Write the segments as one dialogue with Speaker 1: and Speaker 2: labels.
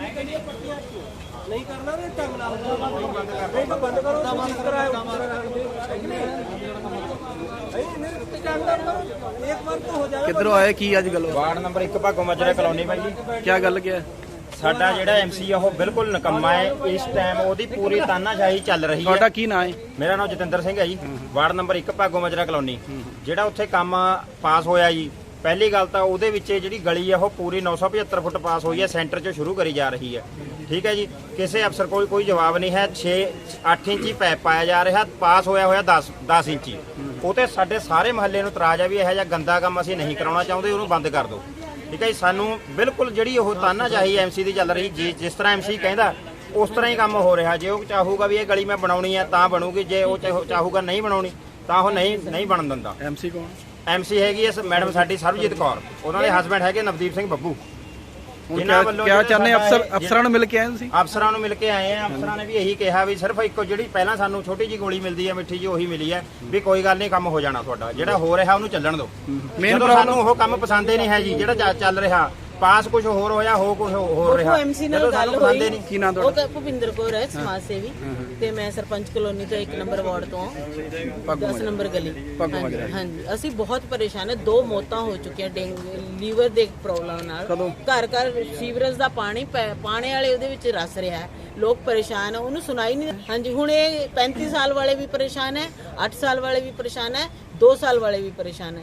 Speaker 1: ਨਹੀਂ ਕਰਨਾ ਤੇ ਢੰਗ ਨਾਲ। ਤਾਂ ਬੰਦ ਕਰੋ ਬੰਦ
Speaker 2: ਕਿੱਧਰੋਂ ਆਏ ਕੀ ਅੱਜ ਗੱਲ?
Speaker 3: Ward number 1 Bhago Majra colony ਬਾਈ ਜੀ।
Speaker 2: ਕੀ ਗੱਲ ਕੀ ਹੈ
Speaker 3: ਸਾਡਾ ਜਿਹੜਾ ਐਮਸੀ ਆ ਉਹ ਬਿਲਕੁਲ ਨਕੰਮਾ ਹੈ। ਇਸ ਟਾਈਮ ਉਹਦੀ ਪੂਰੀ ਤਾਨਾਸ਼ਾਹੀ ਚੱਲ ਰਹੀ
Speaker 2: ਤੁਹਾਡਾ
Speaker 3: ਹੈ
Speaker 2: ਕੀ ਨਾਂ ਹੈ?
Speaker 3: ਮੇਰਾ ਨਾਮ ਜਤਿੰਦਰ ਸਿੰਘ ਹੈ ਜੀ। Ward number 1 Bhago Majra colony. ਜਿਹੜਾ ਉੱਥੇ ਕੰਮ ਪਾਸ ਹੋਇਆ ਜੀ ਪਹਿਲੀ ਗੱਲ ਤਾਂ ਉਹਦੇ ਵਿੱਚ ਜਿਹੜੀ ਗਲੀ ਹੈ ਉਹ ਪੂਰੀ 975 ਫੁੱਟ ਪਾਸ ਹੋਈ ਹੈ ਸੈਂਟਰ 'ਚੋਂ ਸ਼ੁਰੂ ਕਰੀ ਜਾ ਰਹੀ ਹੈ ਠੀਕ ਹੈ ਜੀ? ਕਿਸੇ ਅਫਸਰ ਕੋਲ ਕੋਈ ਜਵਾਬ ਨਹੀਂ ਹੈ। 6 8 ਇੰਚੀ ਪੈਪ ਪਾਇਆ ਜਾ ਰਿਹਾ, ਪਾਸ ਹੋਇਆ ਹੋਇਆ 10 10 ਇੰਚੀ। ਉਹ ਤੇ ਸਾਡੇ ਸਾਰੇ ਮਹੱਲੇ ਨੂੰ ਇਤਰਾਜ਼ ਹੈ ਵੀ ਇਹੋ ਜਿਹਾ ਗੰਦਾ ਕੰਮ ਅਸੀਂ ਨਹੀਂ ਕਰਾਉਣਾ ਚਾਹੁੰਦੇ, ਉਹਨੂੰ ਬੰਦ ਕਰ ਦਿਓ ਠੀਕ ਹੈ ਜੀ? ਸਾਨੂੰ ਬਿਲਕੁਲ ਜਿਹੜੀ ਉਹ ਤਾਨਾ ਚਾਹੀ ਐਮਸੀ ਦੀ ਚੱਲ ਰਹੀ, ਜੀ, ਜਿਸ ਤਰ੍ਹਾਂ ਐਮਸੀ ਕਹਿੰਦਾ, ਉਸ ਤਰ੍ਹਾਂ ਹੀ ਕੰਮ ਹੋ ਰਿਹਾ। ਜੇ ਉਹ ਚਾਹੂਗਾ ਵੀ ਇਹ ਗਲੀ ਮੈਂ ਬਣਾਉਣੀ ਹੈ ਤਾਂ ਬਣੂਗੀ। ਜੇ ਉਹ ਚਾਹੂ- ਚਾਹੂਗਾ ਨਹੀਂ ਬਣਾਉਣੀ, ਤਾਂ ਉਹ ਨਹੀਂ ਨਹੀਂ ਬਣਨ ਦਿੰਦਾ।
Speaker 2: ਐਮਸੀ ਕੌਣ?
Speaker 3: ਐਮਸੀ ਹੈਗੀ ਇਸ ਮੈਡਮ ਸਾਡੀ ਸਰਬਜੀਤ ਕੌਰ। ਉਹਨਾਂ ਦੇ ਹਸਬੰਡ ਹੈਗੇ ਨਵਦੀਪ ਸਿੰਘ ਬੱਬੂ।
Speaker 2: ਹੁਣ ਕਿਆ
Speaker 3: ਵੱਲੋਂ
Speaker 2: ਕਿਆ ਚਾਹੁੰਦੇ? ਅਫਸਰ ਅਫਸਰਾਂ ਨੂੰ ਮਿਲ ਕੇ ਆਏ ਤੁਸੀਂ?
Speaker 3: ਅਫਸਰਾਂ ਨੂੰ ਮਿਲ ਕੇ ਆਏ ਆ ਅਫਸਰਾਂ ਨੇ ਵੀ ਇਹੀ ਕਿਹਾ ਵੀ ਸਿਰਫ ਇੱਕੋ ਜਿਹੜੀ ਪਹਿਲਾਂ ਸਾਨੂੰ ਛੋਟੀ ਜੀ ਗੋਲੀ ਮਿਲਦੀ ਹੈ ਮਿੱਠੀ ਜੀ ਉਹੀ ਮਿਲੀ ਹੈ ਵੀ ਕੋਈ ਗੱਲ ਨਹੀਂ ਕੰਮ ਹੋ ਜਾਣਾ ਤੁਹਾਡਾ। ਜਿਹੜਾ ਹੋ ਰਿਹਾ ਉਹਨੂੰ ਚੱਲਣ ਦਿਓ।
Speaker 2: ਮੇਨ
Speaker 3: ਜਦੋਂ ਸਾਨੂੰ ਉਹ ਕੰਮ ਪਸੰਦ ਹੀ ਨਹੀਂ ਹੈ ਜੀ ਜਿਹੜਾ ਚੱਲ ਰਿਹਾ ਪਾਸ ਕੁਝ ਹੋਰ ਹੋਇਆ ਹੋ ਕੁਝ ਹੋਰ ਰਿਹਾ।
Speaker 4: ਉਹ ਐਮਸੀ ਨਾਲ ਗੱਲ ਹੋਈ
Speaker 2: ਕੀ
Speaker 4: ਉਹ
Speaker 2: ਤੁਹਾਡਾ?
Speaker 4: ਕ- ਭੁਪਿੰਦਰ ਕੌਰ ਹੈ ਸਮਾਜ ਸੇਵੀ। ਤੇ ਮੈਂ ਸਰਪੰਚ ਕਲੋਨੀ ਤੋਂ 1 ਨੰਬਰ ਵਾਰਡ ਤੋਂ
Speaker 2: ਭਾਗੋ
Speaker 4: 10 ਨੰਬਰ ਗਲੀ। ਹਾਂਜੀ,
Speaker 2: ਮਾਜਰਾ।
Speaker 4: ਹਾਂਜੀ ਅਸੀਂ ਬਹੁਤ ਪਰੇਸ਼ਾਨ ਹੈ। ਦੋ ਮੌਤਾਂ ਹੋ ਚੁੱਕੀਆਂ ਡੇਂਗੂ ਲੀਵਰ ਦੇ ਪ੍ਰੋਬਲਮ ਨਾਲ? ਘਰ ਘਰ ਸੀਵਰੇਜ ਦਾ ਪਾਣੀ ਪਾਣੇ ਵਾਲੇ ਉਹਦੇ ਵਿੱਚ ਰਸ ਰਿਹਾ ਹੈ। ਲੋਕ ਪਰੇਸ਼ਾਨ ਹੈ ਉਹਨੂੰ ਸੁਣਾਈ ਨਹੀਂ ਹਾਂਜੀ ਹੁਣ ਇਹ 35 ਸਾਲ ਵਾਲੇ ਵੀ ਪਰੇਸ਼ਾਨ ਹੈ 8 ਸਾਲ ਵਾਲੇ ਵੀ ਪਰੇਸ਼ਾਨ ਹੈ 2 ਸਾਲ ਵਾਲੇ ਵੀ ਪਰੇਸ਼ਾਨ ਹੈ।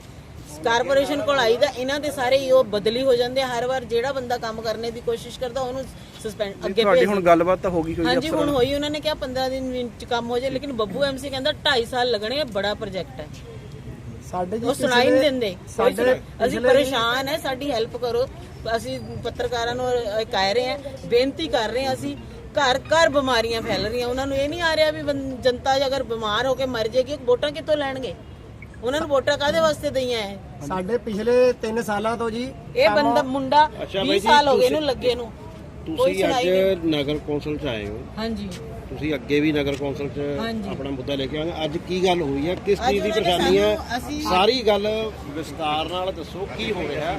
Speaker 4: ਕਾਰਪੋਰੇਸ਼ਨ ਕੋਲ ਆਈਦਾ ਇਹਨਾਂ ਦੇ ਸਾਰੇ ਹੀ ਉਹ ਬਦਲੀ ਹੋ ਜਾਂਦੇ ਆ। ਹਰ ਵਾਰ ਜਿਹੜਾ ਬੰਦਾ ਕੰਮ ਕਰਨੇ ਦੀ ਕੋਸ਼ਿਸ਼ ਕਰਦਾ ਉਹਨੂੰ ਸਸਪੈਂਡ ਅੱਗੇ
Speaker 2: ਤੁਹਾਡੀ
Speaker 4: ਭੇਜ
Speaker 2: ਹੁਣ ਗੱਲਬਾਤ ਤਾਂ ਹੋ ਗਈ ਕੋਈ
Speaker 4: ਹਾਂਜੀ ਹੁਣ ਹੋਈ ਉਹਨਾਂ ਨੇ ਕਿਹਾ 15 ਦਿਨ ਵਿੱਚ ਕੰਮ ਹੋ ਜਾਏ ਲੇਕਿਨ ਬੱਬੂ ਐਮਸੀ ਕਹਿੰਦਾ 2.5 ਸਾਲ ਲੱਗਣੇ ਇਹ ਬੜਾ ਪ੍ਰੋਜੈਕਟ ਹੈ।
Speaker 1: ਸਾਡੇ
Speaker 4: ਉਹ ਸੁਣਾਈ ਨਹੀਂ ਦਿੰਦੇ। ਕੋਈ ਸੁਣਾ- ਅਸੀਂ ਪਰੇਸ਼ਾਨ ਹੈ ਸਾਡੀ ਹੈਲਪ ਕਰੋ। ਅਸੀਂ ਪੱਤਰਕਾਰਾਂ ਨੂੰ ਅਹ, ਕਹਿ ਰਹੇ ਹਾਂ ਬੇਨਤੀ ਕਰ ਰਹੇ ਹਾਂ ਅਸੀਂ ਘਰ ਘਰ ਬਿਮਾਰੀਆਂ ਫੈਲ ਰਹੀਆਂ। ਉਹਨਾਂ ਨੂੰ ਇਹ ਨਹੀਂ ਆ ਰਿਹਾ ਵੀ ਬੰ- ਜਨਤਾ ਜੇ ਅਗਰ ਬਿਮਾਰ ਹੋ ਕੇ ਮਰ ਜਾਏਗੀ ਵੋਟਾਂ ਕਿੱਥੋਂ ਲੈਣਗੇ? ਉਹਨਾਂ ਨੂੰ ਵੋਟਾਂ ਕਾਦੇ ਵਾਸਤੇ ਦਈਆਂ ਹੈ
Speaker 1: ਸਾਡੇ ਪਿਛਲੇ 3 ਸਾਲਾਂ ਤੋਂ ਜੀ
Speaker 4: ਇਹ ਬੰਦਾ ਮੁੰਡਾ 20 ਸਾਲ ਹੋ ਗਏ ਇਹਨੂੰ ਲੱਗੇ ਨੂੰ।
Speaker 5: ਤੁਸੀਂ ਅੱਜ ਨਗਰ ਕੌਂਸਲ ਚ ਆਏ ਹੋ।
Speaker 4: ਹਾਂਜੀ।
Speaker 5: ਤੁਸੀਂ ਅੱਗੇ ਵੀ ਨਗਰ ਕੌਂਸਲ ਚ। ਆਪਣਾ ਮੁੱਦਾ ਲੈ ਕੇ ਆਏ ਅੱਜ ਕੀ ਗੱਲ ਹੋਈ ਹੈ? ਕਿਸ ਚੀਜ਼ ਦੀ ਪਰੇਸ਼ਾਨੀ ਹੈ? ਸਾਰੀ ਗੱਲ ਵਿਸਤਾਰ ਨਾਲ ਦੱਸੋ ਕੀ ਹੋ ਰਿਹਾ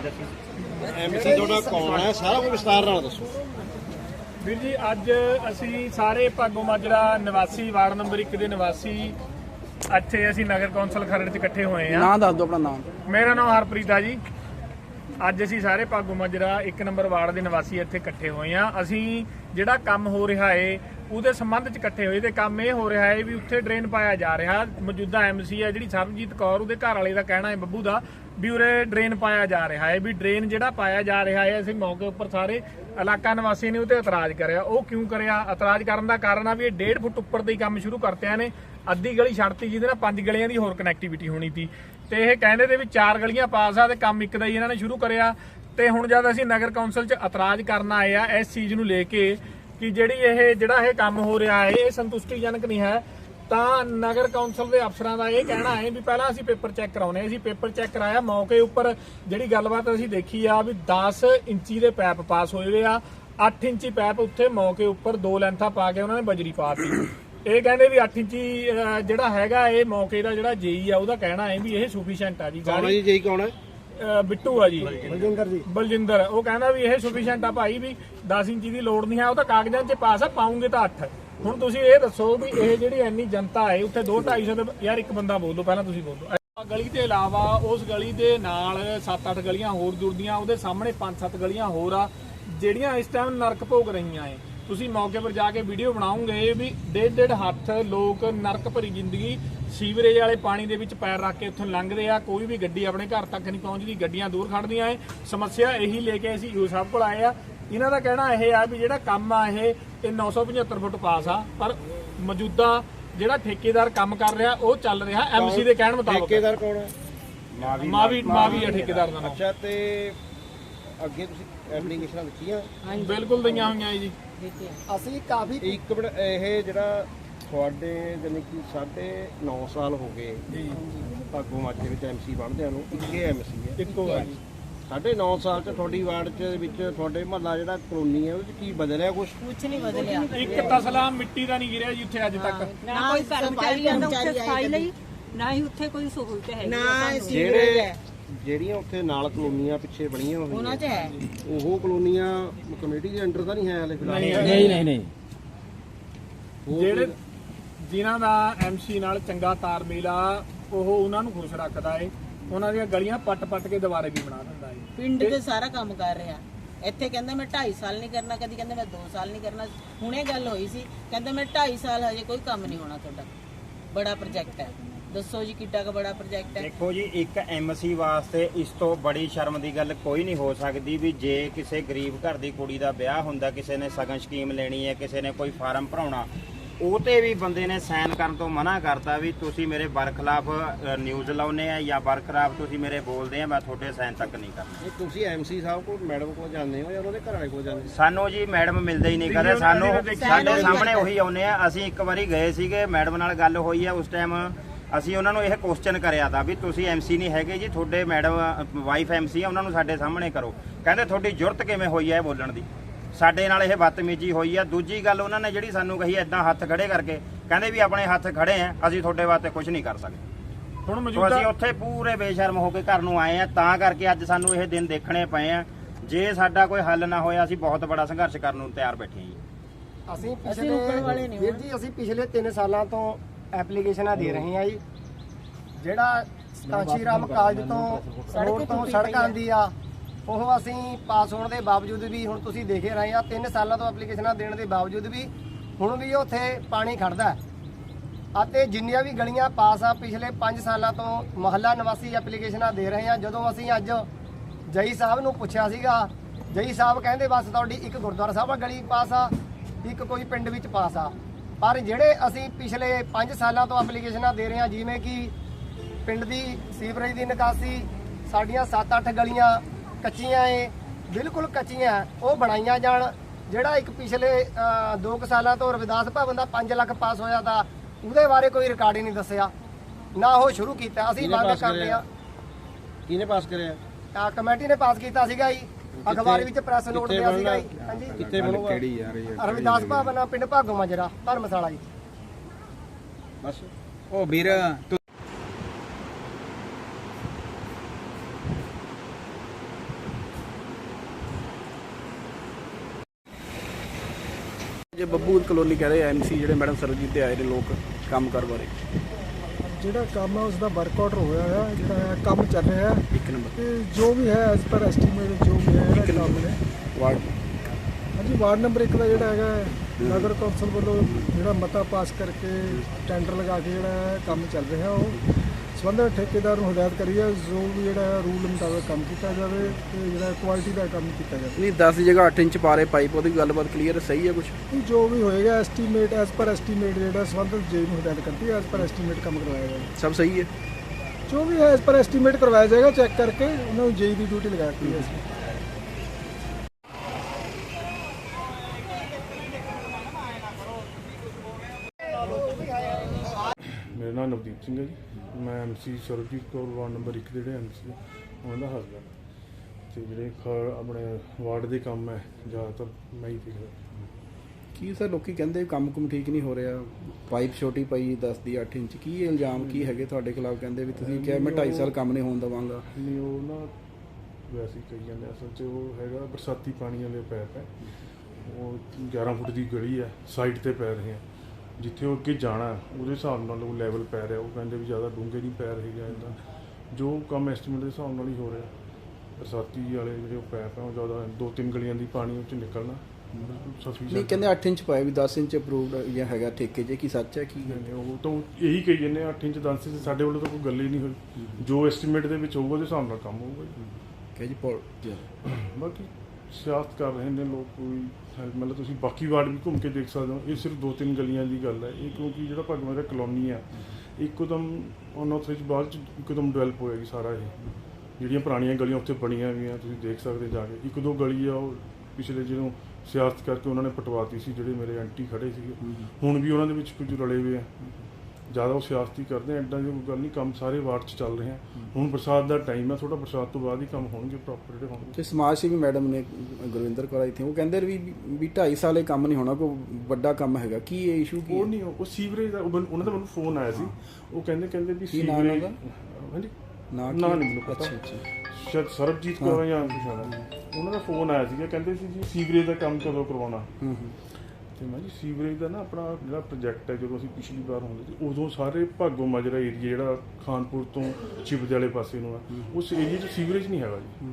Speaker 5: ਐਮਸੀ ਤੁਹਾਡਾ ਕੌਣ ਹੈ? ਸਾਰਾ ਕੁਝ ਵਿਸਤਾਰ ਨਾਲ ਦੱਸੋ।
Speaker 6: ਵੀਰ ਜੀ ਅੱਜ ਅਸੀਂ ਸਾਰੇ ਭਾਗੋ ਮਾਜਰਾ ਨਿਵਾਸੀ ਵਾਰਡ ਨੰਬਰ 1 ਦੇ ਨਿਵਾਸੀ ਇੱਥੇ ਅਸੀਂ ਨਗਰ ਕੌਂਸਲ ਖਰੜ 'ਚ ਇਕੱਠੇ ਹੋਏ ਆ
Speaker 2: ਨਾਂ ਦੱਸ ਦਿਓ ਆਪਣਾ ਨਾਮ
Speaker 6: ਮੇਰਾ ਨਾਮ ਹਰਪ੍ਰੀਤ ਆ ਜੀ। ਅੱਜ ਅਸੀਂ ਸਾਰੇ ਭਾਗੋ ਮਾਜਰਾ 1 ਨੰਬਰ ਵਾਰਡ ਦੇ ਨਿਵਾਸੀ ਇੱਥੇ ਇਕੱਠੇ ਹੋਏ ਆ ਅਸੀਂ ਜਿਹੜਾ ਕੰਮ ਹੋ ਰਿਹਾ ਏ ਉਹਦੇ ਸੰਬੰਧ 'ਚ ਇਕੱਠੇ ਹੋਏ। ਤੇ ਕੰਮ ਇਹ ਹੋ ਰਿਹਾ ਏ ਵੀ ਉੱਥੇ ਡਰੇਨ ਪਾਇਆ ਜਾ ਰਿਹਾ। ਮੌਜੂਦਾ ਐਮਸੀ ਆ ਜਿਹੜੀ ਸਰਬਜੀਤ ਕੌਰ ਉਹਦੇ ਘਰ ਵਾਲੇ ਦਾ ਕਹਿਣਾ ਹੈ ਬੱਬੂ ਦਾ ਵੀ ਉਰੇ ਡਰੇਨ ਪਾਇਆ ਜਾ ਰਿਹਾ ਹੈ, ਵੀ ਡਰੇਨ ਜਿਹੜਾ ਪਾਇਆ ਜਾ ਰਿਹਾ ਹੈ, ਅਸੀਂ ਮੌਕੇ ਉੱਪਰ ਸਾਰੇ ਇਲਾਕਾ ਨਿਵਾਸੀ ਨੇ ਉਹ ਇਤਰਾਜ਼ ਕਰਿਆ। ਉਹ ਕਿਉਂ ਕਰਿਆ? ਇਤਰਾਜ਼ ਕਰਨ ਦਾ ਕਾਰਨ ਆ ਵੀ ਇਹ 1.5 ਫੁੱਟ ਉੱਪਰ ਦਾ ਹੀ ਕੰਮ ਸ਼ੁਰੂ ਕਰਤਿਆਂ ਨੇ। ਅੱਧੀ ਗਲੀ ਛੱਡਤੀ, ਜਿਹਦੇ ਨਾਲ ਪੰਜ ਗਲੀਆਂ ਦੀ ਹੋਰ ਕਨੈਕਟੀਵਿਟੀ ਹੋਣੀ ਸੀ। ਤੇ ਇਹ ਕਹਿੰਦੇ ਦੇ ਵੀ ਚਾਰ ਗਲੀਆਂ ਪਾਸ ਆ ਤੇ ਕੰਮ ਇੱਕ ਦਾ ਹੀ ਇਹਨਾਂ ਨੇ ਸ਼ੁਰੂ ਕਰਿਆ। ਤੇ ਹੁਣ ਜਦ ਅਸੀਂ ਨਗਰ ਕੌਂਸਲ 'ਚ ਇਤਰਾਜ਼ ਕਰਨ ਆਏ ਆ, ਇਸ ਚੀਜ਼ ਨੂੰ ਲੈ ਕੇ ਕਿ ਜਿਹੜੀ ਇਹ, ਜਿਹੜਾ ਇਹ ਕੰਮ ਹੋ ਰਿਹਾ ਹੈ, ਇਹ ਸੰਤੁਸ਼ਟੀਜਨਕ ਨਹੀਂ ਹੈ। ਤਾਂ ਨਗਰ ਕੌਂਸਲ ਦੇ ਅਫਸਰਾਂ ਦਾ ਇਹ ਕਹਿਣਾ ਹੈ ਵੀ ਪਹਿਲਾਂ ਅਸੀਂ ਪੇਪਰ ਚੈੱਕ ਕਰਾਉਣੇ ਅਸੀਂ ਪੇਪਰ ਚੈੱਕ ਕਰਾਇਆ ਮੌਕੇ ਉੱਪਰ ਜਿਹੜੀ ਗੱਲਬਾਤ ਅਸੀਂ ਦੇਖੀ ਆ ਵੀ 10 ਇੰਚੀ ਦੇ ਪੈਪ ਪਾਸ ਹੋਏ ਹੋਏ ਆ 8 ਇੰਚੀ ਪੈਪ ਉੱਥੇ ਮੌਕੇ ਉੱਪਰ ਦੋ ਲੈਂਥਾਂ ਪਾ ਕੇ ਉਹਨਾਂ ਨੇ ਬਜਰੀ ਪਾਤੀ ਇਹ ਕਹਿੰਦੇ ਵੀ 8 ਇੰਚੀ ਜਿਹੜਾ ਹੈਗਾ ਇਹ ਮੌਕੇ ਦਾ ਜਿਹੜਾ ਜੇਈ ਆ ਉਹਦਾ ਕਹਿਣਾ ਹੈ ਵੀ ਇਹ ਸੂਫੀਸ਼ੀਐਂਟ ਆ ਜੀ।
Speaker 5: ਕੌਣ ਜੀ? ਜਈ ਕੌਣ ਹੈ
Speaker 6: ਬਿੱਟੂ ਆ ਜੀ।
Speaker 1: ਬਲਜਿੰਦਰ ਜੀ।
Speaker 6: ਬਲਜਿੰਦਰ। ਉਹ ਕਹਿੰਦਾ ਵੀ ਇਹ ਸਫੀਸ਼ੀਐਂਟ ਆ ਭਾਈ ਵੀ 10 ਇੰਚੀ ਦੀ ਲੋੜ ਨਹੀਂ ਹੈ ਉਹ ਤਾਂ ਕਾਗਜ਼ਾਂ 'ਚ ਪਾਸ ਆ ਪਾਉਂਗੇ ਤਾਂ 8 ਹੁਣ ਤੁਸੀਂ ਇਹ ਦੱਸੋ ਵੀ ਇਹ ਜਿਹੜੀ ਇੰਨੀ ਜਨਤਾ ਹੈ, ਉੱਥੇ 2 250 ਦੇ ਯਾਰ ਇੱਕ ਬੰਦਾ ਬੋਲੋ ਪਹਿਲਾਂ ਤੁਸੀਂ ਬੋਲੋ ਗਲੀ ਦੇ ਇਲਾਵਾ ਉਸ ਗਲੀ ਦੇ ਨਾਲ 7-8 ਗਲੀਆਂ ਹੋਰ ਜੁੜਦੀਆਂ ਉਹਦੇ ਸਾਹਮਣੇ 5-7 ਗਲੀਆਂ ਹੋਰ ਆ, ਜਿਹੜੀਆਂ ਇਸ ਟਾਈਮ ਨਰਕ ਭੋਗ ਰਹੀਆਂ ਏ। ਤੁਸੀਂ ਮੌਕੇ ਪਰ ਜਾ ਕੇ ਵੀਡੀਓ ਬਣਾਉਂਗੇ ਵੀ ਡੇਢ ਡੇਢ ਹੱਥ ਲੋਕ ਨਰਕ ਭਰੀ ਜ਼ਿੰਦਗੀ ਸੀਵਰੇਜ ਵਾਲੇ ਪਾਣੀ ਦੇ ਵਿੱਚ ਪੈਰ ਰੱਖ ਕੇ ਉੱਥੋਂ ਲੰਘਦੇ ਆ। ਕੋਈ ਵੀ ਗੱਡੀ ਆਪਣੇ ਘਰ ਤੱਕ ਨਹੀਂ ਪਹੁੰਚਦੀ, ਗੱਡੀਆਂ ਦੂਰ ਖੜਦੀਆਂ ਏ। ਸਮੱਸਿਆ ਇਹੀ ਲੈ ਕੇ ਅਸੀਂ ਯੂ ਸਾਹਿਬ ਕੋਲ ਆਏ ਆ। ਇਹਨਾਂ ਦਾ ਕਹਿਣਾ ਇਹ ਆ ਵੀ ਜਿਹੜਾ ਕੰਮ ਆ ਇਹ ਇਹ 975 ਫੁੱਟ ਪਾਸ ਆ ਪਰ ਮੌਜੂਦਾ ਜਿਹੜਾ ਠੇਕੇਦਾਰ ਕੰਮ ਕਰ ਰਿਹਾ ਉਹ ਚੱਲ ਰਿਹਾ ਐਮਸੀ ਦੇ ਕਹਿਣ ਮੁਤਾਬਕ।
Speaker 5: ਠੇਕੇਦਾਰ ਕੌਣ ਹੈ
Speaker 6: ਮਾਵੀ ਮਾਵੀ ਆ ਠੇਕੇਦਾਰ ਦਾ ਨਾਮ
Speaker 5: ਅੱਛਾ ਤੇ ਅੱਗੇ ਤੁਸੀਂ ਐਪਲੀਕੇਸ਼ਨਾਂ ਦਿੱਤੀਆਂ
Speaker 6: ਬਿਲਕੁਲ ਦਈਆਂ ਹੋਈਆਂ ਜੀ।
Speaker 1: ਅਸੀਂ ਕਾਫੀ
Speaker 5: ਇੱਕ ਮਿੰਟ ਇਹ ਜਿਹੜਾ ਤੁਹਾਡੇ ਜਾਨੀ ਕਿ ਸਾਢੇ 9 ਸਾਲ ਹੋ ਗਏ।
Speaker 6: ਜੀ।
Speaker 5: ਭਾਗੋ ਮੱਝ ਦੇ ਵਿੱਚ ਐਮਸੀ ਬਣਦਿਆਂ ਨੂੰ ਇੱਕੇ ਐਮਸੀ ਹੈ
Speaker 6: ਇੱਕੋ ਜੀ।
Speaker 5: ਸਾਢੇ 9 ਸਾਲ ਚ ਤੁਹਾਡੀ ਵਾਰਡ ਚ ਵਿੱਚ ਤੁਹਾਡੇ ਮਹੱਲਾ ਜਿਹੜਾ ਕਲੋਨੀ ਹੈ ਉਹਦੇ ਚ ਕੀ ਬਦਲਿਆ ਕੁਝ
Speaker 4: ਕੁਝ ਨਹੀਂ ਬਦਲਿਆ।
Speaker 6: ਇੱਕ ਤਸਲਾ ਮਿੱਟੀ ਦਾ ਨਹੀਂ ਗਿਰਿਆ ਜੀ ਉੱਥੇ ਅੱਜ ਤੱਕ।
Speaker 4: ਨਾ
Speaker 7: ਕੋਈ ਕਰਮਚਾਰੀ ਆਉਂਦਾ ਉੱਥੇ ਸਫ਼ਾਈ ਲਈ ਨਾ ਹੀ ਉੱਥੇ ਕੋਈ ਸਹੂਲਤ ਹੈ
Speaker 4: ਨਾ
Speaker 5: ਜਿਹੜੇ ਜਿਹੜੀਆਂ ਉੱਥੇ ਨਾਲ ਕਲੋਨੀਆਂ ਪਿੱਛੇ ਬਣੀਆਂ
Speaker 4: ਉਹਨਾਂ
Speaker 5: ਹੋਈਆਂ
Speaker 4: 'ਚ ਹੈ।
Speaker 5: ਉਹ ਕਲੋਨੀਆਂ ਕਮੇਟੀ ਦੇ ਅੰਡਰ ਤਾਂ ਨਹੀਂ ਹੈ ਹਲੇ ਫਿਲਹਾਲ।
Speaker 6: ਨਹੀਂ ਨਹੀਂ ਨਹੀਂ ਜਿਹੜੇ ਜਿਨ੍ਹਾਂ ਦਾ ਐਮਸੀ ਨਾਲ ਚੰਗਾ ਤਾਲਮੇਲ ਆ ਉਹ ਉਹਨਾਂ ਨੂੰ ਖੁਸ਼ ਰੱਖਦਾ ਏ। ਉਹਨਾਂ ਦੀਆਂ ਗਲੀਆਂ ਪੱਟ-ਪੱਟ ਕੇ ਦੁਬਾਰੇ ਵੀ ਬਣਾ ਦਿੰਦਾ ਏ
Speaker 4: ਪਿੰਡ ਦੇ ਸਾਰਾ ਕੰਮ ਕਰ ਰਿਹਾ। ਇੱਥੇ ਕਹਿੰਦਾ ਮੈਂ 2.5 ਸਾਲ ਨਹੀਂ ਕਰਨਾ ਕਦੀ ਕਹਿੰਦਾ ਮੈਂ 2 ਸਾਲ ਨਹੀਂ ਕਰਨਾ। ਹੁਣੇ ਗੱਲ ਹੋਈ ਸੀ ਕਹਿੰਦਾ ਮੈਂ 2.5 ਸਾਲ ਹਜੇ ਕੋਈ ਕੰਮ ਨਹੀਂ ਹੋਣਾ ਤੁਹਾਡਾ। ਬੜਾ ਪ੍ਰੋਜੈਕਟ ਹੈ। ਦੱਸੋ ਜੀ ਕਿੱਡਾ ਕੁ ਬੜਾ ਪ੍ਰੋਜੈਕਟ ਹੈ?
Speaker 3: ਦੇਖੋ ਜੀ ਇੱਕ ਐਮਸੀ ਵਾਸਤੇ ਇਸ ਤੋਂ ਬੜੀ ਸ਼ਰਮ ਦੀ ਗੱਲ ਕੋਈ ਨਹੀਂ ਹੋ ਸਕਦੀ ਵੀ ਜੇ ਕਿਸੇ ਗਰੀਬ ਘਰ ਦੀ ਕੁੜੀ ਦਾ ਵਿਆਹ ਹੁੰਦਾ ਕਿਸੇ ਨੇ ਸਗਨ ਸਕੀਮ ਲੈਣੀ ਹੈ ਕਿਸੇ ਨੇ ਕੋਈ ਫਾਰਮ ਭਰਾਉਣਾ ਉਹ ਤੇ ਵੀ ਬੰਦੇ ਨੇ ਸਾਈਨ ਕਰਨ ਤੋਂ ਮਨਾ ਕਰਤਾ ਵੀ ਤੁਸੀਂ ਮੇਰੇ ਬਰਖਲਾਫ ਨਿਊਜ਼ ਲਾਉਨੇ ਆ ਜਾਂ ਬਰਖਲਾਫ ਤੁਸੀਂ ਮੇਰੇ ਬੋਲਦੇ ਆ ਮੈਂ ਤੁਹਾਡੇ ਸਾਈਨ ਤੱਕ ਨਹੀਂ ਕਰਨਾ।
Speaker 5: ਇਹ ਤੁਸੀਂ ਐਮਸੀ ਸਾਹਿਬ ਕੋਲ ਮੈਡਮ ਕੋਲ ਜਾਂਦੇ ਹੋ ਜਾਂ ਉਹਦੇ ਘਰ ਵਾਲੇ ਕੋਲ ਜਾਂਦੇ ਹੋ?
Speaker 3: ਸਾਨੂੰ ਜੀ ਮੈਡਮ ਮਿਲਦੇ ਹੀ ਨਹੀਂ ਕਦੇ ਸਾਨੂੰ ਸਾਡੇ ਸਾਹਮਣੇ ਉਹੀ ਆਉਨੇ ਆ। ਅਸੀਂ ਇੱਕ ਵਾਰੀ ਗਏ ਸੀਗੇ ਮੈਡਮ ਨਾਲ ਗੱਲ ਹੋਈ ਆ ਉਸ ਟਾਈਮ ਅਸੀਂ ਉਹਨਾਂ ਨੂੰ ਇਹ ਕੁਐਸਚਨ ਕਰਿਆ ਤਾਂ ਵੀ ਤੁਸੀਂ ਐਮਸੀ ਨਹੀਂ ਹੈਗੇ ਜੀ ਤੁਹਾਡੇ ਮੈਡਮ ਵਾਈਫ ਐਮਸੀ ਆ ਉਹਨਾਂ ਨੂੰ ਸਾਡੇ ਸਾਹਮਣੇ ਕਰੋ। ਕਹਿੰਦੇ ਤੁਹਾਡੀ ਜੁਰਤ ਕਿਵੇਂ ਹੋਈ ਹੈ ਇਹ ਬੋਲਣ ਦੀ? ਸਾਡੇ ਨਾਲ ਇਹ ਬਦਤਮੀਜੀ ਹੋਈ ਆ। ਦੂਜੀ ਗੱਲ ਉਹਨਾਂ ਨੇ ਜਿਹੜੀ ਸਾਨੂੰ ਕਹੀ ਐਦਾਂ ਹੱਥ ਖੜੇ ਕਰਕੇ ਕਹਿੰਦੇ ਵੀ ਆਪਣੇ ਹੱਥ ਖੜੇ ਆ ਅਸੀਂ ਤੁਹਾਡੇ ਵਾਸਤੇ ਕੁਝ ਨਹੀਂ ਕਰ ਸਕਦੇ।
Speaker 6: ਹੁਣ ਮੌਜੂਦਾ
Speaker 3: ਅਸੀਂ ਉੱਥੇ ਪੂਰੇ ਬੇਸ਼ਰਮ ਹੋ ਕੇ ਘਰ ਨੂੰ ਆਏ ਆ ਤਾਂ ਕਰਕੇ ਅੱਜ ਸਾਨੂੰ ਇਹ ਦਿਨ ਦੇਖਣੇ ਪਏ ਆ। ਜੇ ਸਾਡਾ ਕੋਈ ਹੱਲ ਨਾ ਹੋਇਆ ਅਸੀਂ ਬਹੁਤ ਬੜਾ ਸੰਘਰਸ਼ ਕਰਨ ਨੂੰ ਤਿਆਰ ਬੈਠੇ ਜੀ।
Speaker 7: ਅਸੀਂ
Speaker 4: ਅਸੀਂ ਰੁਕਣ ਵਾਲੇ ਨਹੀਂ
Speaker 7: ਵੀਰ। ਜੀ ਅਸੀਂ ਪਿਛਲੇ 3 ਸਾਲਾਂ ਤੋਂ ਐਪਲੀਕੇਸ਼ਨਾਂ ਦੇ ਰਹੇ ਹਾਂ ਜੀ। ਜਿਹੜਾ ਕਾਂਚੀ ਰਾਮ ਕਾਲਜ ਤੋਂ ਸੜਕ ਤੋਂ ਸੜਕ ਆਂਦੀ ਆ ਉਹ ਅਸੀਂ ਪਾਸ ਹੋਣ ਦੇ ਬਾਵਜੂਦ ਵੀ ਹੁਣ ਤੁਸੀਂ ਦੇਖੇ ਰਹੇ ਆ 3 ਸਾਲਾਂ ਤੋਂ ਐਪਲੀਕੇਸ਼ਨਾਂ ਦੇਣ ਦੇ ਬਾਵਜੂਦ ਵੀ ਹੁਣ ਵੀ ਉੱਥੇ ਪਾਣੀ ਖੜਦਾ ਅਤੇ ਜਿੰਨੀਆਂ ਵੀ ਗਲੀਆਂ ਪਾਸ ਆ, ਪਿਛਲੇ 5 ਸਾਲਾਂ ਤੋਂ ਮਹੱਲਾ ਨਿਵਾਸੀ ਐਪਲੀਕੇਸ਼ਨਾਂ ਦੇ ਰਹੇ ਆ, ਜਦੋਂ ਅਸੀਂ ਅੱਜ ਜਈ ਸਾਹਿਬ ਨੂੰ ਪੁੱਛਿਆ ਸੀਗਾ, ਜਈ ਸਾਹਿਬ ਕਹਿੰਦੇ ਬਸ ਤੁਹਾਡੀ ਇੱਕ ਗੁਰਦੁਆਰਾ ਸਾਹਿਬ ਆ, ਗਲੀ ਪਾਸ ਆ, ਇੱਕ ਕੋਈ ਪਿੰਡ ਵਿੱਚ ਪਾਸ ਆ। ਪਰ ਜਿਹੜੇ ਅਸੀਂ ਪਿਛਲੇ 5 ਸਾਲਾਂ ਤੋਂ ਐਪਲੀਕੇਸ਼ਨਾਂ ਦੇ ਰਹੇ ਹਾਂ ਜਿਵੇਂ ਕਿ ਪਿੰਡ ਦੀ ਸੀਵਰੇਜ ਦੀ ਨਿਕਾਸੀ, ਸਾਡੀਆਂ 7-8 ਗਲੀਆਂ ਕੱਚੀਆਂ ਏ ਬਿਲਕੁਲ ਕੱਚੀਆਂ ਉਹ ਬਣਾਈਆਂ ਜਾਣ। ਜਿਹੜਾ ਇੱਕ ਪਿਛਲੇ 2 ਸਾਲਾਂ ਤੋਂ ਰਵਿਦਾਸ ਭਵਨ ਦਾ 5 ਲੱਖ ਪਾਸ ਹੋਇਆ ਤਾਂ ਉਹਦੇ ਬਾਰੇ ਕੋਈ ਰਿਕਾਰਡ ਹੀ ਨਹੀਂ ਦੱਸਿਆ। ਨਾ ਉਹ ਸ਼ੁਰੂ ਕੀਤਾ ਅਸੀਂ ਮੰਗ ਕਰਦੇ? ਆ
Speaker 5: ਕਿਹਨੇ ਪਾਸ ਕਰਿਆ?
Speaker 7: ਆ ਕਮੇਟੀ ਨੇ ਪਾਸ ਕੀਤਾ ਸੀਗਾ ਜੀ। ਅਖਬਾਰ ਵਿੱਚ ਪ੍ਰੈਸ ਨੋਟ ਦਿਆ ਸੀਗਾ ਜੀ? ਹਾਂਜੀ।
Speaker 5: ਕਿੱਥੇ ਬਣੂਗਾ
Speaker 7: ਰਵਿਦਾਸ ਭਵਨ ਪਿੰਡ ਭਾਗੋ ਮਾਜਰਾ ਧਰਮਸ਼ਾਲਾ ਜੀ।
Speaker 5: ਬਸ।
Speaker 2: ਉਹ ਵੀਰ ਜੇ ਬੱਬੂ ਕਲੋਨੀ ਕਹਿ ਰਹੇ ਐਮਸੀ ਜਿਹੜੇ ਮੈਡਮ ਸਰਜੀਤ ਤੇ ਆਏ ਨੇ ਲੋਕ ਕੰਮ ਕਰ ਬਾਰੇ।
Speaker 8: ਜਿਹੜਾ ਕੰਮ ਹੈ ਉਸ ਦਾ ਵਰਕ ਆਰਡਰ ਹੋਇਆ ਹੈ ਜਿਹੜਾ ਹੈ ਕੰਮ ਚੱਲ ਰਿਹਾ ਹੈ
Speaker 2: ਇੱਕ ਨੰਬਰ।
Speaker 8: ਤੇ ਜੋ ਵੀ ਹੈ ਐਸ ਪਰ ਐਸਟੀਮੇਟ ਜੋ ਵੀ ਹੈ ਇਹਦਾ ਕੰਮ ਨੇ
Speaker 2: ਵਾਰਡ।
Speaker 8: ਹਾਂਜੀ ਵਾਰਡ ਨੰਬਰ 1 ਦਾ ਜਿਹੜਾ ਹੈਗਾ ਨਗਰ ਕੌਂਸਲ ਵੱਲੋਂ ਜਿਹੜਾ ਮਤਾ ਪਾਸ ਕਰਕੇ ਟੈਂਡਰ ਲਗਾ ਕੇ ਜਿਹੜਾ ਕੰਮ ਚੱਲ ਰਿਹਾ ਉਹ। ਸੰਬੰਧਿਤ ਠੇਕੇਦਾਰ ਨੂੰ ਹਦਾਇਤ ਕਰੀ ਹੈ ਜੋ ਵੀ ਜਿਹੜਾ ਰੂਲ ਮੁਤਾਬਕ ਕੰਮ ਕੀਤਾ ਜਾਵੇ ਤੇ ਜਿਹੜਾ ਕੁਆਲਿਟੀ ਦਾ ਕੰਮ ਕੀਤਾ ਜਾਵੇ।
Speaker 2: ਨਹੀਂ 10 ਜਗ੍ਹਾ 8 ਇੰਚ ਪਾ ਰਹੇ ਪਾਈਪ ਉਹਦੀ ਗੱਲਬਾਤ ਕਲੀਅਰ ਸਹੀ ਹੈ ਕੁਝ
Speaker 8: ਜੋ ਵੀ ਹੋਏਗਾ ਐਸਟੀਮੇਟ ਐਸ ਪਰ ਐਸਟੀਮੇਟ ਜਿਹੜਾ ਸੰਬੰਧਿਤ ਜੇ ਨੂੰ ਹਦਾਇਤ ਕਰਤੀ ਹੈ ਐਸ ਪਰ ਐਸਟੀਮੇਟ ਕੰਮ ਕਰਵਾਇਆ ਜਾਏਗਾ
Speaker 2: ਸਭ ਸਹੀ ਹੈ?
Speaker 8: ਜੋ ਵੀ ਹੈ ਐਸ ਪਰ ਐਸਟੀਮੇਟ ਕਰਵਾਇਆ ਜਾਏਗਾ ਚੈੱਕ ਕਰਕੇ ਉਹਨਾਂ ਨੂੰ ਜੇਈ ਦੀ ਡਿਊਟੀ ਲਗਾ ਦਿੱਤੀ ਹੈ
Speaker 9: ਨਾਮ ਨਵਦੀਪ ਸਿੰਘ ਹੈ ਜੀ। ਮੈਂ MC Sarabjit Kaur ward number 1 ਦੇ ਜਿਹੜੇ ਐਮਸੀ ਉਹਨਾਂ ਦਾ ਹਸਬੰਦ ਤੇ ਜਿਹੜੇ ਖ- ਆਪਣੇ ਵਾਰਡ ਦੇ ਕੰਮ ਹੈ ਜ਼ਿਆਦਾਤਰ ਮੈਂ ਹੀ ਦੇਖਦਾ।
Speaker 2: ਕੀ ਸਰ ਲੋਕੀ ਕਹਿੰਦੇ ਕੰਮ ਕੁਮ ਠੀਕ ਨਹੀਂ ਹੋ ਰਿਹਾ। ਪਾਈਪ ਛੋਟੀ ਪਈ 10 ਦੀ 8 ਇੰਚ। ਕੀ ਇਲਜ਼ਾਮ ਕੀ ਹੈਗੇ ਤੁਹਾਡੇ ਖਿਲਾਫ ਕਹਿੰਦੇ ਵੀ ਤੁਸੀਂ ਕਿਹਾ ਮੈਂ 2.5 ਸਾਲ ਕੰਮ ਨਹੀਂ ਹੋਣ ਦਵਾਂਗਾ?
Speaker 9: ਨਹੀਂ ਉਹ ਨਾ ਵੈਸੇ ਕਹੀ ਜਾਂਦੇ। ਅਸਲ 'ਚ ਉਹ ਹੈਗਾ ਬਰਸਾਤੀ ਪਾਣੀ ਵਾਲੇ ਪੈਪ ਹੈ। ਉਹ 11 ਫੁੱਟ ਦੀ ਗਲੀ ਹੈ ਸਾਈਡ ਤੇ ਪੈ ਰਹੇ ਆ। ਜਿੱਥੇ ਉਹ ਅੱਗੇ ਜਾਣਾ ਉਹਦੇ ਹਿਸਾਬ ਨਾਲ ਉਹ ਲੈਵਲ ਪੈ ਰਿਹਾ ਉਹ ਕਹਿੰਦੇ ਵੀ ਜ਼ਿਆਦਾ ਡੂੰਘੇ ਨਹੀਂ ਪੈ ਰਹੇ ਜਾਂ ਇਦਾਂ ਜੋ ਕੰਮ ਐਸਟੀਮੇਟ ਦੇ ਹਿਸਾਬ ਨਾਲ ਹੀ ਹੋ ਰਿਹਾ। ਬਰਸਾਤੀ ਵਾਲੇ ਜਿਹੜੇ ਉਹ ਪੈਪ ਹੈ ਉਹ ਜ਼ਿਆਦਾ ਦੋ ਤਿੰਨ ਗਲੀਆਂ ਦੀ ਪਾਣੀ ਉਹ 'ਚ ਨਿਕਲਣਾ
Speaker 2: ਨਹੀਂ ਕਹਿੰਦੇ 8 ਇੰਚ ਪਾਇਆ ਵੀ 10 ਇੰਚ ਅਪਰੂਵਡ ਜਾਂ ਹੈਗਾ ਠੇਕੇ ਜੇ ਕੀ ਸੱਚ ਹੈ ਕੀ
Speaker 9: ਨਹੀਂ, ਉਹ ਤਾਂ ਇਹੀ ਕਹੀ ਜਾਂਦੇ ਆ 8 ਇੰਚ 10 ਇੰਚ ਸਾਡੇ ਵੱਲੋਂ ਤਾਂ ਕੋਈ ਗੱਲ ਹੀ ਨਹੀਂ ਹੋਈ। ਜੋ ਐਸਟੀਮੇਟ ਦੇ ਵਿੱਚ ਹੋਊਗਾ ਉਹਦੇ ਹਿਸਾਬ ਨਾਲ ਕੰਮ ਹੋਊਗਾ ਜੀ।
Speaker 2: ਕਿ ਜੀ ਪੌਲ
Speaker 9: ਬਾਕੀ ਸਿਆਸਤ ਕਰ ਰਹੇ ਨੇ ਲੋਕ ਕੋਈ ਮਤਲਬ ਤੁਸੀਂ ਬਾਕੀ ਵਾਰਡ ਵੀ ਘੁੰਮ ਕੇ ਦੇਖ ਸਕਦੇ ਹੋ। ਇਹ ਸਿਰਫ ਦੋ ਤਿੰਨ ਗਲੀਆਂ ਦੀ ਗੱਲ ਹੈ। ਇਹ ਕਿਉਂਕਿ ਜਿਹੜਾ ਭਗਵਾਨ ਦਾ ਕਲੋਨੀ ਆ ਇੱਕਦਮ ਅਨਆਥੋਰਾਈਜ਼ ਬਾਅਦ ਚ ਇੱਕਦਮ ਡਿਵੈਲਪ ਹੋਏਗੀ ਸਾਰਾ ਇਹ। ਜਿਹੜੀਆਂ ਪੁਰਾਣੀਆਂ ਗਲੀਆਂ ਉੱਥੇ ਬਣੀਆਂ ਵੀ ਆ ਤੁਸੀਂ ਦੇਖ ਸਕਦੇ ਜਾ ਕੇ। ਇੱਕ ਦੋ ਗਲੀ ਆ ਉਹ ਪਿਛਲੇ ਜਿਹਨੂੰ ਸਿਆਸਤ ਕਰਕੇ ਉਹਨਾਂ ਨੇ ਪਟਵਾਤੀ ਸੀ ਜਿਹੜੇ ਮੇਰੇ ਐਂਟੀ ਖੜੇ ਸੀਗੇ। ਹੁਣ ਵੀ ਉਹਨਾਂ ਦੇ ਵਿੱਚ ਕੁਝ ਰਲੇ ਹੋਏ ਆ। ਜ਼ਿਆਦਾ ਉਹ ਸਿਆਸਤੀ ਕਰਦੇ ਆ ਐਡਾ ਕੋਈ ਗੱਲ ਨਹੀਂ ਕੰਮ ਸਾਰੇ ਵਾਰਡ 'ਚ ਚੱਲ ਰਹੇ ਆ। ਹੁਣ ਬਰਸਾਤ ਦਾ ਟਾਈਮ ਹੈ ਥੋੜਾ ਬਰਸਾਤ ਤੋਂ ਬਾਅਦ ਹੀ ਕੰਮ ਹੋਣਗੇ ਪ੍ਰੋਪਰ ਜਿਹੜੇ ਹੋਣਗੇ।
Speaker 2: ਤੇ ਸਮਾਜ ਸੇਵੀ ਮੈਡਮ ਨੇ ਗੁਰਵਿੰਦਰ ਕੌਰ ਆਈ ਥੀ ਉਹ ਕਹਿੰਦੇ ਵੀ ਵੀ 2.5 ਸਾਲ ਕੰਮ ਨਹੀਂ ਹੋਣਾ ਕੋਈ ਵੱਡਾ ਕੰਮ ਹੈਗਾ। ਕੀ ਇਹ ਇਸ਼ੂ ਕੀ
Speaker 9: ਉਹ ਨਹੀਂ ਉਹ ਸੀਵਰੇਜ ਦਾ ਉਹਨਾਂ ਦਾ ਮੈਨੂੰ ਫੋਨ ਆਇਆ ਸੀ। ਉਹ ਕਹਿੰਦੇ ਕਹਿੰਦੇ ਵੀ ਸੀਵਰੇਜ? ਹਾਂਜੀ?
Speaker 2: ਨਾ
Speaker 9: ਨਾ ਨਹੀਂ ਮੈਨੂੰ ਪਤਾ।
Speaker 2: ਅੱਛਾ ਅੱਛਾ।
Speaker 9: ਸ਼ਾਇਦ ਸਰਬਜੀਤ ਕੌਰ ਜਾਂ ਕੁਛ ਉਹਨਾਂ ਦਾ ਫੋਨ ਆਇਆ ਸੀਗਾ ਕਹਿੰਦੇ ਸੀ ਜੀ ਸੀਵਰੇਜ ਦਾ ਕੰਮ ਕਦੋਂ ਕਰਵਾਉਣਾ?
Speaker 2: ਹੂੰ ਹੂੰ।
Speaker 9: ਤੇ ਮੈਂ ਜੀ ਸੀਵਰੇਜ ਦਾ ਨਾ ਆਪਣਾ ਜਿਹੜਾ ਪ੍ਰੋਜੈਕਟ ਹੈ ਜਦੋਂ ਅਸੀਂ ਪਿਛਲੀ ਵਾਰ ਹੁੰਦੇ ਸੀ ਉਦੋਂ ਸਾਰੇ ਭਾਗੋ ਮਾਜਰਾ ਏਰੀਆ ਜਿਹੜਾ ਖਾਨਪੁਰ ਤੋਂ ਚਿਬਦੇ ਵਾਲੇ ਪਾਸੇ ਨੂੰ ਆ ਉਸ ਏਰੀਆ 'ਚ ਸੀਵਰੇਜ ਨਹੀਂ ਹੈਗਾ ਜੀ।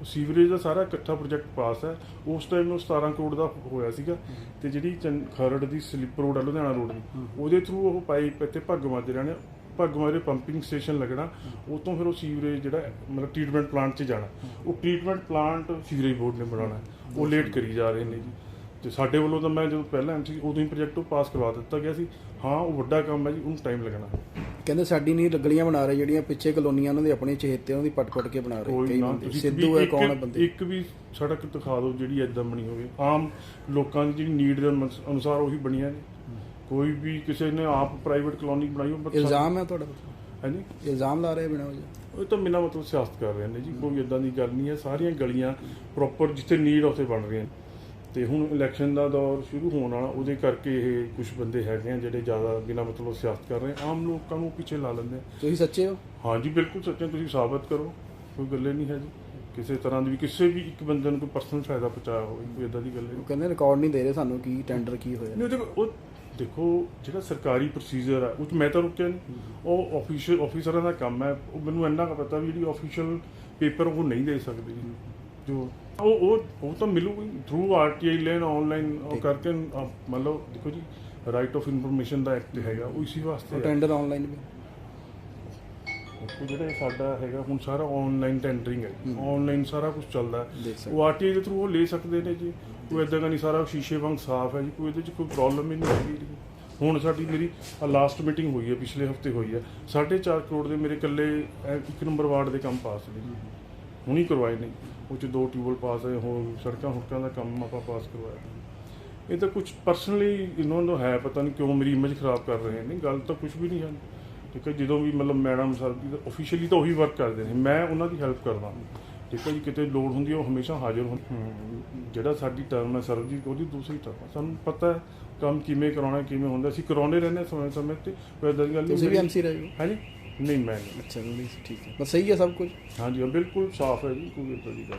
Speaker 9: ਉਹ ਸੀਵਰੇਜ ਦਾ ਸਾਰਾ ਇਕੱਠਾ ਪ੍ਰੋਜੈਕਟ ਪਾਸ ਹੈ। ਉਸ ਟਾਈਮ ਨੂੰ 17 ਕਰੋੜ ਦਾ ਹੋਇਆ ਸੀਗਾ ਤੇ ਜਿਹੜੀ ਖਰੜ ਦੀ ਸਲਿੱਪ ਰੋਡ ਆ ਲੁਧਿਆਣਾ ਰੋਡ ਦੀ ਉਹਦੇ ਥਰੂ ਉਹ ਪਾਈਪ ਇੱਥੇ ਭਾਗੋ ਮਾਜਰਾ ਨੇ ਭਾਗੋ ਮਾਜਰੇ ਪੰਪਿੰਗ ਸਟੇਸ਼ਨ ਲੱਗਣਾ ਉਹ ਤੋਂ ਫਿਰ ਉਹ ਸੀਵਰੇਜ ਜਿਹੜਾ ਮਤਲਬ ਟ੍ਰੀਟਮੈਂਟ ਪਲਾਂਟ 'ਚ ਜਾਣਾ। ਉਹ ਟ੍ਰੀਟਮੈਂਟ ਪਲਾਂਟ ਸੀਵਰੇਜ ਬੋਰਡ ਨੇ ਬਣਾਉਣਾ। ਉਹ ਲੇਟ ਕਰੀ ਜਾ ਰਹੇ ਨੇ ਜੀ। ਤੇ ਸਾਡੇ ਵੱਲੋਂ ਤਾਂ ਮੈਂ ਜਦੋਂ ਪਹਿਲਾਂ ਐਮਸੀ ਉਦੋਂ ਹੀ ਪ੍ਰੋਜੈਕਟ ਪਾਸ ਕਰਵਾ ਦਿੱਤਾ ਗਿਆ ਸੀ। ਹਾਂ ਉਹ ਵੱਡਾ ਕੰਮ ਹੈ ਜੀ ਉਹਨੂੰ ਟਾਈਮ ਲੱਗਣਾ।
Speaker 2: ਕਹਿੰਦੇ ਸਾਡੀ ਨਹੀਂ ਗਲੀਆਂ ਬਣਾ ਰਹੇ ਜਿਹੜੀਆਂ ਪਿੱਛੇ ਕਲੋਨੀਆਂ ਉਹਨਾਂ ਦੇ ਆਪਣੇ ਚਹੇਤੇ ਉਹਨਾਂ ਦੀ ਪਟ ਪਟ ਕੇ ਬਣਾ ਰਹੇ।
Speaker 9: ਕੋਈ ਨਾ
Speaker 2: ਬੰਦੇ। ਸਿੱਧੂ ਹੈ ਕੌਣ ਹੈ ਬੰਦੇ?
Speaker 9: ਇੱਕ ਵੀ ਸੜਕ ਦਿਖਾ ਦਿਓ ਜਿਹੜੀ ਐਦਾਂ ਬਣੀ ਹੋਵੇ। ਆਮ ਲੋਕਾਂ ਦੀ ਜਿਹੜੀ ਨੀਡ ਦੇ ਅਨੁਸ- ਅਨੁਸਾਰ ਉਹੀ ਬਣੀਆਂ ਨੇ ਕੋਈ ਵੀ ਕਿਸੇ ਨੇ ਆਪ ਪ੍ਰਾਈਵੇਟ ਕਲੋਨੀ ਬਣਾਈ ਹੋ
Speaker 2: ਇਲਜ਼ਾਮ ਹੈ ਤੁਹਾਡਾ
Speaker 9: ਹਾਂਜੀ
Speaker 2: ਇਲਜ਼ਾਮ ਲਾ ਰਹੇ ਬਿਨਾਂ ਵਜ੍ਹਾ?
Speaker 9: ਉਹ ਤਾਂ ਬਿਨਾਂ ਮਤਲਬ ਸਿਆਸਤ ਕਰ ਰਹੇ ਨੇ ਜੀ ਕੋਈ ਇਦਾਂ ਦੀ ਗੱਲ ਨਹੀਂ ਹੈ। ਸਾਰੀਆਂ ਗਲੀਆਂ ਪ੍ਰੋਪਰ ਜਿੱਥੇ ਨੀਡ ਉੱਥੇ ਬਣ ਰਹੀਆਂ ਤੇ ਹੁਣ ਇਲੈਕਸ਼ਨ ਦਾ ਦੌਰ ਸ਼ੁਰੂ ਹੋਣ ਵਾਲਾ ਉਹਦੇ ਕਰਕੇ ਇਹ ਕੁਝ ਬੰਦੇ ਹੈਗੇ ਆ ਜਿਹੜੇ ਜ਼ਿਆਦਾ ਬਿਨਾਂ ਮਤਲਬ ਸਿਆਸਤ ਕਰ ਰਹੇ ਆ। ਆਮ ਲੋਕਾਂ ਨੂੰ ਪਿੱਛੇ ਲਾ ਲੈਂਦੇ ਆ।
Speaker 2: ਤੁਸੀਂ ਸੱਚੇ ਹੋ?
Speaker 9: ਹਾਂਜੀ ਬਿਲਕੁਲ ਸੱਚੇ ਤੁਸੀਂ ਸਾਬਤ ਕਰੋ। ਕੋਈ ਗੱਲੇ ਨਹੀਂ ਹੈ ਜੀ। ਕਿਸੇ ਤਰ੍ਹਾਂ ਦੀ ਵੀ ਕਿਸੇ ਵੀ ਇੱਕ ਬੰਦੇ ਨੂੰ ਕੋਈ ਪਰਸਨਲ ਫਾਇਦਾ ਪਹੁੰਚਾਇਆ ਹੋਵੇ ਕੋਈ ਇਦਾਂ ਦੀ ਗੱਲ
Speaker 2: ਉਹ
Speaker 9: ਨਹੀਂ।
Speaker 2: ਕਹਿੰਦੇ ਰਿਕਾਰਡ ਨਹੀਂ ਦੇ ਰਹੇ ਸਾਨੂੰ ਕੀ ਟੈਂਡਰ ਕੀ ਹੋਇਆ।
Speaker 9: ਨਹੀਂ ਦੇਖੋ ਉਹ ਦੇਖੋ ਜਿਹੜਾ ਸਰਕਾਰੀ ਪ੍ਰੋਸੀਜਰ ਹੈ ਉਹ 'ਚ ਮੈਂ ਤਾਂ ਰੁਕਿਆ ਨਹੀਂ ਉਹ ਆਫੀਸ਼ੀਅਲ ਆਫੀਸਰਾਂ ਦਾ ਕੰਮ ਹੈ। ਉਹ ਮੈਨੂੰ ਇੰਨਾ ਕੁ ਪਤਾ ਵੀ ਜਿਹੜੀ ਆਫੀਸ਼ੀਅਲ ਪੇਪਰ ਉਹ ਨਹੀਂ ਦੇ ਸਕਦੇ। ਜੀ ਜੋ ਉਹ ਉਹ ਉਹ ਤਾਂ ਮਿਲੂਗੀ ਥਰੂ ਆਰਟੀਆਈ ਲੈਣ ਆਨਲਾਈਨ ਉਹ ਕਰਕੇ ਮੰਨ ਲਓ ਦੇਖੋ ਜੀ ਰਾਈਟ ਆਫ ਇਨਫੋਰਮੇਸ਼ਨ ਦਾ ਐਕਟ ਹੈਗਾ ਉਹ ਇਸੇ ਵਾਸਤੇ
Speaker 2: ਉਹ
Speaker 9: ਹੈ।
Speaker 2: ਟੈਂਡਰ ਆਨਲਾਈਨ ਵੀ।
Speaker 9: ਦੇਖੋ ਜਿਹੜਾ ਸਾਡਾ ਹੈਗਾ ਹੁਣ ਸਾਰਾ ਆਨਲਾਈਨ ਟੈਂਡਰਿੰਗ ਹੈ। ਆਨਲਾਈਨ ਸਾਰਾ ਕੁਝ ਚੱਲਦਾ ਹੈ।
Speaker 2: ਦੇਖ ਸਕਦੇ।
Speaker 9: ਉਹ ਆਰਟੀਆਈ ਦੇ ਥਰੂ ਉਹ ਲੈ ਸਕਦੇ ਨੇ ਜੀ। ਕੋਈ ਇਦਾਂ ਦਾ ਨਹੀਂ ਸਾਰਾ ਸ਼ੀਸ਼ੇ ਵਾਂਗ ਸਾਫ਼ ਹੈ ਜੀ। ਕੋਈ ਇਹਦੇ 'ਚ ਕੋਈ ਪ੍ਰੋਬਲਮ ਹੀ ਨਹੀਂ ਹੈਗੀ ਜੀ। ਹੁਣ ਸਾਡੀ ਮੇਰੀ ਲਾਸਟ ਮੀਟਿੰਗ ਹੋਈ ਹੈ ਪਿਛਲੇ ਹਫ਼ਤੇ ਹੋਈ ਹੈ। 4.5 ਕਰੋੜ ਦੇ ਮੇਰੇ ਇਕੱਲੇ ਇੱਕ ਨੰਬਰ ਵਾਰਡ ਦੇ ਕੰਮ ਪਾਸ ਨੇ ਹੁਣੀ ਕਰਵਾਏ ਨੇ। ਉਹ 'ਚ ਦੋ ਟਿਊਬਲ ਪਾਸ ਹੈ ਹੋਰ ਸੜਕਾਂ ਹੁੜਕਾਂ ਦਾ ਕੰਮ ਆਪਾਂ ਪਾਸ ਕਰਵਾਇਆ। ਇਹ ਤਾਂ ਕੁਝ ਪਰਸਨਲੀ ਇਹਨਾਂ ਨੂੰ ਹੈ ਪਤਾ ਨਹੀਂ ਕਿਉਂ ਮੇਰੀ ਇਮੇਜ ਖਰਾਬ ਕਰ ਰਹੇ ਨੇ ਗੱਲ ਤਾਂ ਕੁਝ ਵੀ ਨਹੀਂ ਹੈ। ਠੀਕ ਹੈ ਜਦੋਂ ਵੀ ਮਤਲਬ ਮੈਡਮ ਸਰ ਦੀ ਆਫੀਸ਼ੀਅਲੀ ਤਾਂ ਉਹੀ ਵਰਕ ਕਰਦੇ ਨੇ ਮੈਂ ਉਹਨਾਂ ਦੀ ਹੈਲਪ ਕਰਦਾ ਠੀਕ ਹੈ ਜੀ ਕਿਤੇ ਲੋੜ ਹੁੰਦੀ ਹੈ ਉਹ ਹਮੇਸ਼ਾ ਹਾਜ਼ਰ ਹੁੰਦੇ ਜਿਹੜਾ ਸਾਡੀ ਟਰਮ ਹੈ ਸਰਬਜੀਤ ਉਹਦੀ ਦੂਸਰੀ ਟਰਮ ਸਾਨੂੰ ਪਤਾ ਹੈ ਕੰਮ ਕਿਵੇਂ ਕਰਾਉਣਾ ਕਿਵੇਂ ਹੁੰਦਾ। ਅਸੀਂ ਕਰਾਉਂਦੇ ਰਹਿੰਦੇ ਸਮੇਂ ਸਮੇਂ ਤੇ ਕੋਈ ਏਦਾਂ ਦੀ ਗੱਲ ਨਹੀਂ
Speaker 2: ਤੁਸੀਂ ਵੀ ਐਮਸੀ ਰਹੇ ਹੋ।
Speaker 9: ਹਾਂਜੀ ਨਹੀਂ ਮੈਂ ਨਹੀਂ।
Speaker 2: ਅੱਛਾ ਨਹੀਂ ਠੀਕ ਹੈ। ਬਸ ਸਹੀ ਹੈ ਸਭ ਕੁਝ?
Speaker 9: ਹਾਂਜੀ ਹਾਂ, ਬਿਲਕੁਲ ਸਾਫ਼ ਹੈ ਜੀ ਕੋਈ ਏਦਾਂ ਦੀ ਗੱਲ